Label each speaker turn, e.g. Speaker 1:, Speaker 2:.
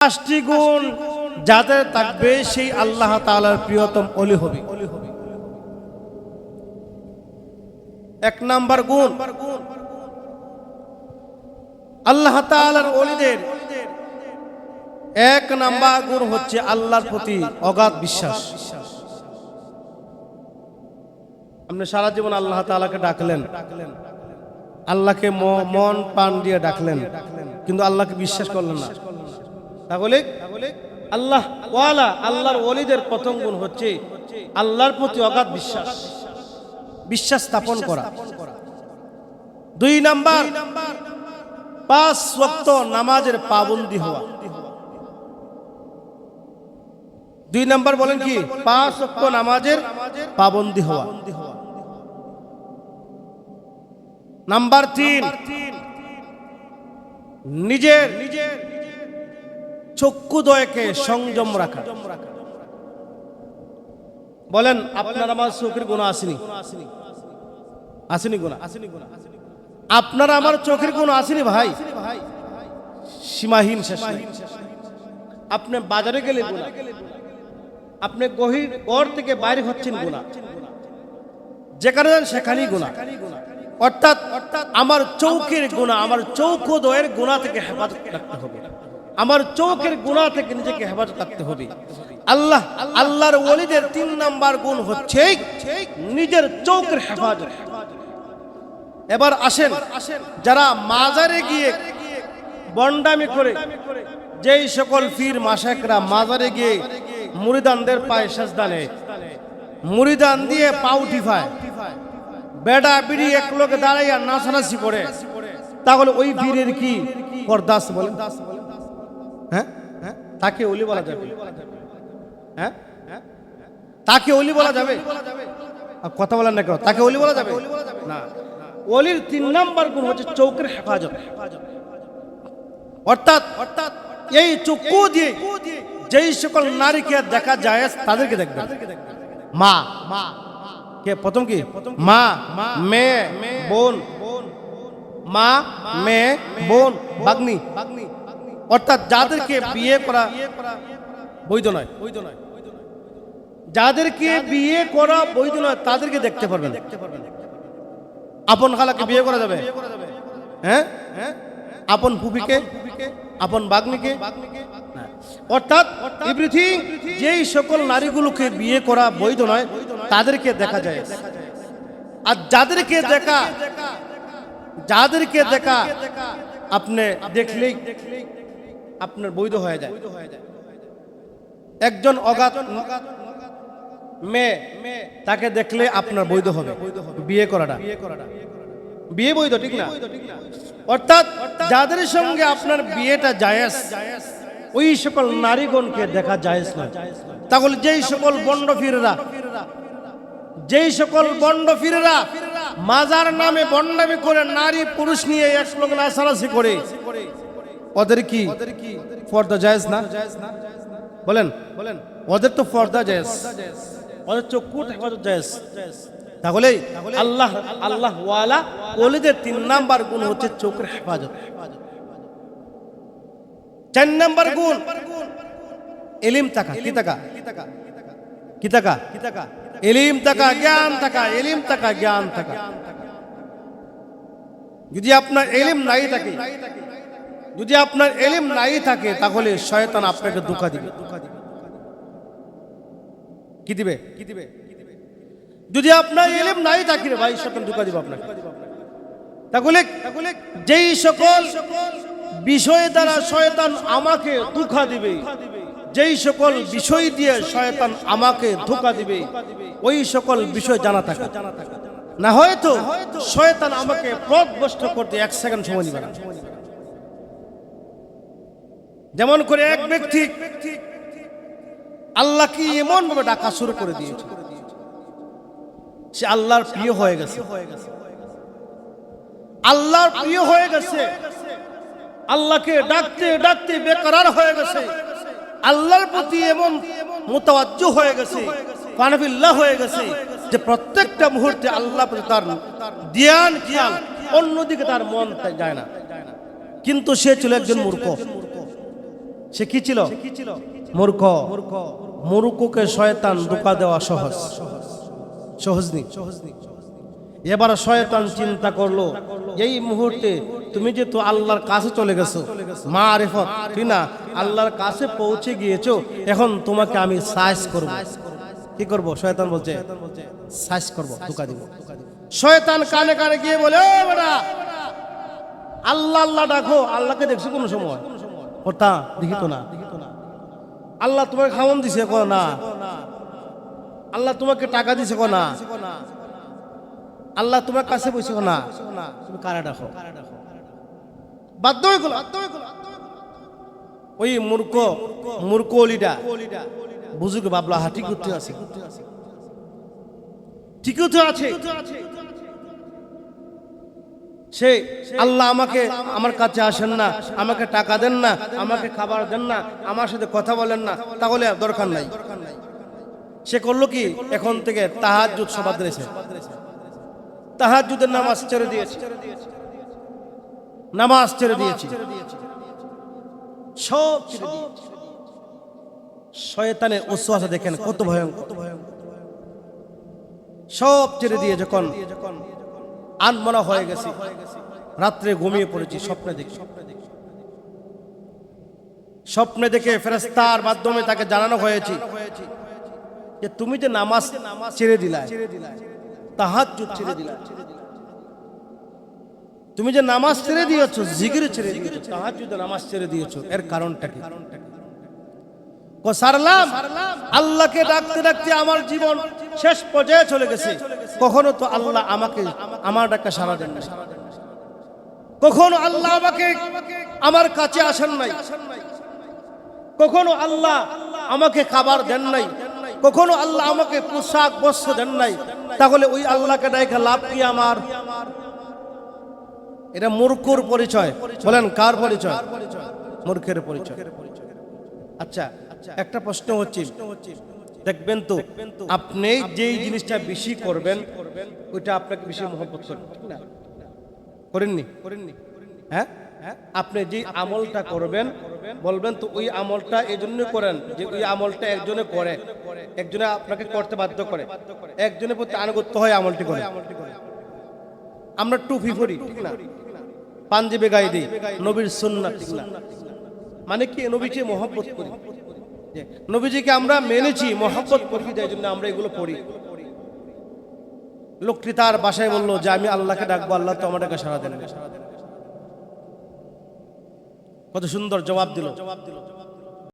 Speaker 1: পাঁচটি গুণ যাদের থাকবে সেই আল্লাহ তাআলার প্রিয়তম অলি হবে। এক নাম্বার গুণ, আল্লাহ তাআলার অলিদের এক নাম্বার গুণ হচ্ছে আল্লাহর প্রতি অগাধ বিশ্বাস। আপনি সারা জীবন আল্লাহ তাআলাকে ডাকলেন, আল্লাহকে মন পান দিয়ে ডাকলেন, কিন্তু আল্লাহকে বিশ্বাস করলেন না। তাহলে আল্লাহ ওয়ালা আল্লাহর ওলিদের প্রথম গুণ হচ্ছে আল্লাহর প্রতি অগাধ বিশ্বাস বিশ্বাস স্থাপন করা। দুই নাম্বার পাঁচ ওয়াক্ত নামাজের পাবন্দি হওয়া। দুই নাম্বার বলেন কি? পাঁচ ওয়াক্ত নামাজের পাবন্দি হওয়া। নাম্বার তিন নিজের নিজের চক্ষুদয়কে সংযম রাখা। বলেন আপনার আমার চোখের গুণ আসেনি। আসেনি গুণ। আসেনি গুণ আপনার আমার চোখের গুণ আসেনি ভাই। সীমাহীন শেষ আপনি বাজারে গেলে গুণা। আপনি গহির ঘর থেকে বাইরে হচ্ছেন গুণা। যেখানে যান সেখানেই গুণা। অর্থাৎ অর্থাৎ আমার চৌকের গুণা আমার চৌকোদয়ের গুণা থেকে হেফাজত রাখতে হবে। আমার চোখের গুণা থেকে নিজেকে হেফাজত রাখতে হবে। আল্লাহ, আল্লাহর ওলিদের তিন নাম্বার গুণ হচ্ছে নিজের চৌকের হেফাজত। এবার আসেন, যারা মাজারে গিয়ে বন্ডামি করে, যেই সকল পীর মাসাকরা মাজারে গিয়ে মুরিদানদের পায়ে সাজদানে মুরিদান দিয়ে পাউ টিফায় বেডা বিড়ি এক লোকে দাঁড়াইয়া নাচানাচি করে, তাহলে ওই বীরের কি পরদাস বলেন হ্যাঁ হ্যাঁ তাকে অলি বলা যাবে। হ্যাঁ? তাকে অলি বলা যাবে? কথা বলেন না কেন, তাকে অলি বলা যাবে? না। অলির তিন নাম্বার গুণ হচ্ছে চৌকের হেফাজত। অর্থাৎ অর্থাৎ এই চক্ষু দিয়ে যেই সকল নারীকে দেখা যায়, তাদেরকে দেখবে মা। মা কে, প্রথম কি? মা, মেয়ে, বোন। মা, মেয়ে, বোন। বাগ্নি বাগ্নি। অর্থাৎ যাদেরকে বিয়ে করা বৈধ নয়। বৈধ নয়। যাদেরকে বিয়ে করা বৈধ নয় তাদেরকে দেখতে পারবেন। আপন খালাকে বিয়ে করা যাবে? হ্যাঁ? আপন ফুপিকে আপন বাগ্নিকে? অর্থাৎ এভরিথিং যেই সকল নারীগুলোকে বিয়ে করা বৈধ নয় তাদেরকে দেখা যায়। আর যাদেরকে দেখা যাদেরকে দেখা আপনি দেখলেই আপনার বৈধ হয়ে যায়। একজন অগাধ মেয়ে তাকে দেখলে আপনার বৈধ হবে। বিয়ে করাটা। বিয়ে বৈধ, ঠিক না? অর্থাৎ যাদের সঙ্গে আপনার বিয়েটা জায়েজ, ওই সকল নারীগণকে দেখা জায়েজ না তাহলে যেই সকল বন্ড ফিরেরা, যেই সকল বন্ড ফিরেরা মাজার নামে বন্ডামি করে নারী পুরুষ নিয়ে এক লোক নাচানাচি করে ওদের কি ফর্দা জায়েজ না? বলেন। বলেন ওদের তো ফর্দা জায়েজ ওদের চক্ষু হেফাজত জায়েজ তাহলে আল্লাহ আল্লাহ ওয়ালা ওলিদের তিন নাম্বার গুণ হচ্ছে চোখের হেফাজত। চার নাম্বার গুণ। এলিম টাকা কি টাকা কি টাকা এলিম টাকা জ্ঞান টাকা এলিম টাকা জ্ঞান টাকা যদি আপনার এলিম নাই থাকে যদি আপনার এলিম নাই থাকে, তাহলে শয়তান আপনাকে ধোকা দিবে। কি দিবে? কি দিবে যদি আপনার এলিম নাই থাকে ভাই, শয়তান ধোকা দিবে আপনাকে। তাহলে যেই সকল বিষয় দ্বারা শয়তান আমাকে ধোকা দিবে, যেই সকল বিষয় দিয়ে শয়তান আমাকে ধোকা দিবে, ওই সকল বিষয় জানা থাকে। না হয়তো শয়তান আমাকে পথভ্রষ্ট করতে এক সেকেন্ড সময় নিবে না। যেমন করে এক ব্যক্তি আল্লাহকে এমন ভাবে ডাকা শুরু করে দিয়েছে। সে আল্লাহর প্রিয় হয়ে গেছে। আল্লাহর প্রিয় হয়ে গেছে। আল্লাহকে ডাকতে ডাকতে বেকার হয়ে গেছে। আল্লাহর প্রতি এমন মোতাবাজ্য হয়ে গেছে, পানবিল্লাহ হয়ে গেছে যে প্রত্যেকটা মুহূর্তে আল্লাহ প্রতি তার ধ্যান খেয়াল অন্যদিকে তার মন যায় না। কিন্তু সে ছিল একজন মূর্খ। সে কি ছিল? মূর্খ। মূর্খকে শয়তান ধোকা দেওয়া সহজ। সহজনি এবার শয়তান চিন্তা করল এই মুহূর্তে তুমি যেহেতু আল্লাহর কাছে চলে গেছো মা আরেফত ঠিক না? আল্লাহর কাছে পৌঁছে গিয়েছো এখন তোমাকে আমি সাইজ করব। কি করব? শয়তান বলছে সাইজ করব ধোকা দিব। শয়তান কানে কানে গিয়ে বলে "ও বেটা আল্লাহ আল্লাহ ডাকো আল্লাহকে দেখছ কোন সময়? ওটা দেখি তো না। আল্লাহ তোমাকে খাওয়ান দিছে কো না। আল্লাহ তোমাকে টাকা দিছে কো না। আল্লাহ তোমার কাছে বসে না। তুমি কারা ডাকো। বাধ্য হয়ে গেল। ওই মূর্খ মূর্খ অলিটা বুঝুক বাবলা হা ঠিক করতে আছে। ঠিকই তো আছে। সে, আল্লাহ আমাকে, আমার কাছে আসেন না, আমাকে টাকা দেন না, আমাকে খাবার দেন না, আমার সাথে কথা বলেন না, তাহলে দরকার নাই। সে করল কি? এখন থেকে তাহাজুদ সবাদ রয়েছে। তাহাজুদের নামাজ ছেড়ে দিয়েছে। নামাজ ছেড়ে দিয়েছি। সব শয়তানের ওসওয়াসা দেখেন, কত ভয়ঙ্কর। সব ছেড়ে দিয়ে যখন আনমনা হয়ে গেছে। রাত্রে ঘুমিয়ে পড়েছি, স্বপ্নে দেখি। স্বপ্নে দেখে ফেরেস্তার মাধ্যমে তাকে জানানো হয়েছে যে তুমি যে নামাজ ছেড়ে দিলা তাহাজ ছেড়ে দিলা তুমি যে নামাজ ছেড়ে দিয়েছ জিগির ছেড়ে দিয়েছ তাহাজ নামাজ ছেড়ে দিয়েছ, এর কারণটা কি সারলাম, আল্লাহকে ডাকতে ডাকতে আমার জীবন শেষ পর্যায়ে চলে গেছে। কখনো তো আল্লাহ আমাকে, আমার ডাকা সারা দেন না কখনো আল্লাহ আমাকে, আমার কাছে আসেন নাই। কখনো আল্লাহ আমাকে খাবার দেন নাই। কখনো আল্লাহ আমাকে পোশাক, বস্ত্র দেন নাই। তাহলে ওই আল্লাহকে ডাকা লাভ কি আমার? এটা মূর্খর পরিচয়। বলেন, কার পরিচয়? মূর্খের পরিচয়। আচ্ছা একটা প্রশ্ন হচ্ছে দেখবেন তো আপনি যেই জিনিসটা বেশি করবেন ওইটা আপনাকে বেশি মহব্বত করবে। ঠিক না? করেননি? করেননি হ্যাঁ? আপনি যে আমলটা করবেন বলবেন তো ওই আমলটা এই জন্য করেন যে ওই আমলটা একজনে করে একজনে আপনাকে করতে বাধ্য করে একজনের প্রতি আনুগত্য হয় আমলটি করে। আমরা টুপি পরি ঠিক না? পাঞ্জাবি গায়ে দিই নবীর সুন্নাত ঠিক না? মানে কি নবীকে মহব্বত করি। নবীজিকে আমরা মেনেছি, মহব্বত করি, তাই জন্য আমরা এগুলো পড়ি। লোকটি তার বাসায় বলল, যে আমি আল্লাহকে ডাকবো, আল্লাহ তো আমার ডাকে সারা দেন কত সুন্দর জবাব দিল জবাব দিল।